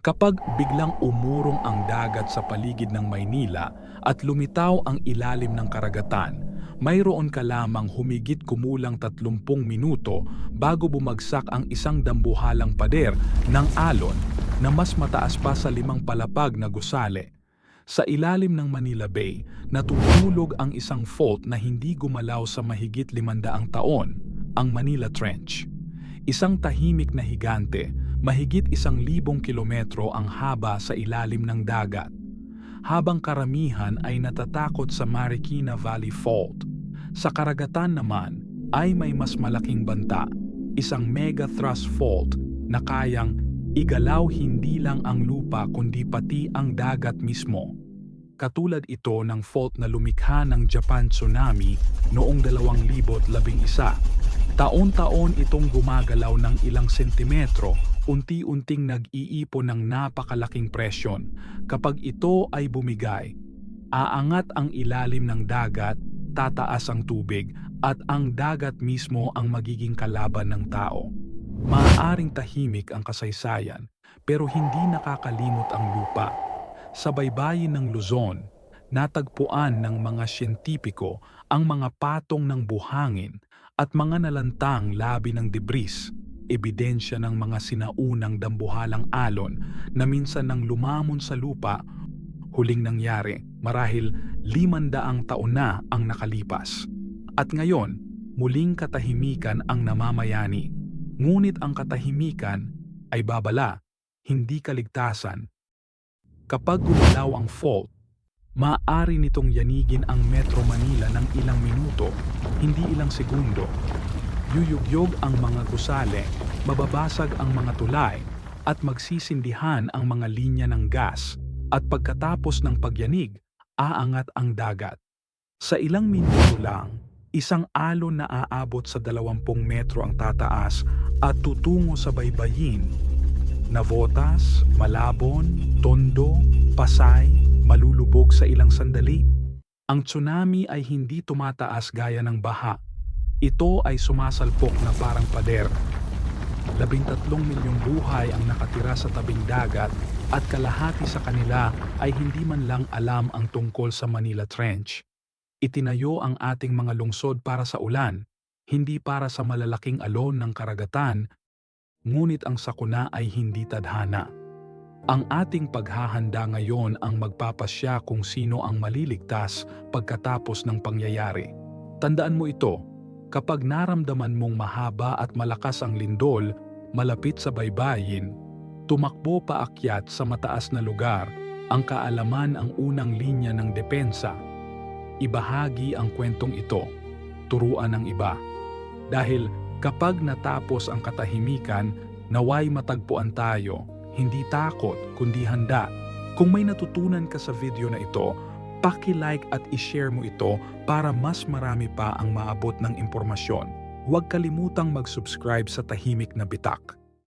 Kapag biglang umurong ang dagat sa paligid ng Maynila at lumitaw ang ilalim ng karagatan, mayroon ka lamang humigit kumulang 30 minuto bago bumagsak ang isang dambuhalang pader ng alon na mas mataas pa sa limang palapag na gusale. Sa ilalim ng Manila Bay, natutulog ang isang fault na hindi gumalaw sa mahigit limandaang taon, ang Manila Trench. Isang tahimik na higante, mahigit isang libong kilometro ang haba sa ilalim ng dagat. Habang karamihan ay natatakot sa Marikina Valley Fault, sa karagatan naman ay may mas malaking banta, isang mega thrust fault na kayang igalaw hindi lang ang lupa kundi pati ang dagat mismo. Katulad ito ng fault na lumikha ng Japan tsunami noong 2011. Taon-taon itong gumagalaw ng ilang sentimetro, unti-unting nag-iipon ng napakalaking presyon. Kapag ito ay bumigay, aangat ang ilalim ng dagat, tataas ang tubig, at ang dagat mismo ang magiging kalaban ng tao. Maaaring tahimik ang kasaysayan, pero hindi nakakalimot ang lupa. Sa baybayin ng Luzon, natagpuan ng mga siyentipiko ang mga patong ng buhangin at mga nalantang labi ng debris, ebidensya ng mga sinaunang dambuhalang alon na minsan nang lumamon sa lupa, huling nangyari marahil limandaang taon na ang nakalipas. At ngayon, muling katahimikan ang namamayani. Ngunit ang katahimikan ay babala, hindi kaligtasan. Kapag gumalaw ang fault, maaari nitong yanigin ang Metro Manila ng ilang minuto, hindi ilang segundo. Yuyugyog ang mga gusale, mababasag ang mga tulay, at magsisindihan ang mga linya ng gas, at pagkatapos ng pagyanig, aangat ang dagat. Sa ilang minuto lang, isang alon na aabot sa 20 metro ang tataas at tutungo sa baybayin. Navotas, Malabon, Tondo, Pasay, malulubog sa ilang sandali. Ang tsunami ay hindi tumataas gaya ng baha. Ito ay sumasalpok na parang pader. Labintatlong milyong buhay ang nakatira sa tabing dagat at kalahati sa kanila ay hindi man lang alam ang tungkol sa Manila Trench. Itinayo ang ating mga lungsod para sa ulan, hindi para sa malalaking alon ng karagatan, ngunit ang sakuna ay hindi tadhana. Ang ating paghahanda ngayon ang magpapasya kung sino ang maliligtas pagkatapos ng pangyayari. Tandaan mo ito, kapag naramdaman mong mahaba at malakas ang lindol, malapit sa baybayin, tumakbo paakyat sa mataas na lugar, ang kaalaman ang unang linya ng depensa. Ibahagi ang kwentong ito, turuan ng iba. Dahil kapag natapos ang katahimikan, naway matagpuan tayo, hindi takot kundi handa. Kung may natutunan ka sa video na ito, paki-like at i-share mo ito para mas marami pa ang maabot ng impormasyon. Huwag kalimutang mag-subscribe sa Tahimik na Bitak